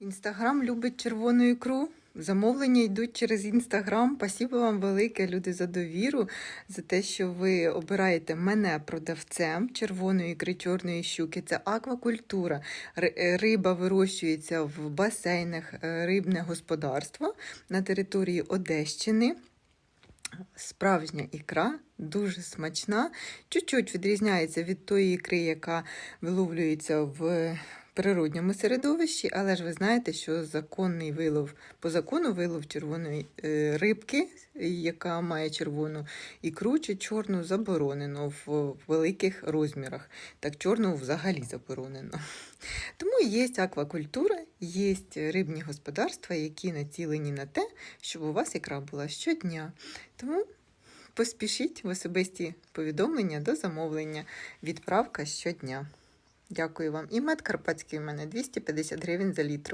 Інстаграм любить червону ікру. Замовлення йдуть через інстаграм. Спасибо вам велике, люди, за довіру, за те, що ви обираєте мене продавцем червоної ікри, чорної щуки. Це аквакультура. Ри- Риба вирощується в басейнах, е, рибне господарство на території Одещини. Справжня ікра, дуже смачна. Чуть-чуть відрізняється від тої ікри, яка виловлюється в природньому середовищі, але ж ви знаєте, що законний вилов по закону вилов червоної е, рибки, яка має червону ікру чи чорну, заборонено в великих розмірах. Так чорну взагалі заборонено. Тому є аквакультура, є рибні господарства, які націлені на те, щоб у вас ікра була щодня. Тому поспішіть в особисті повідомлення до замовлення. Відправка щодня. Дякую вам. І мед карпатський у мене 250 гривень за літр.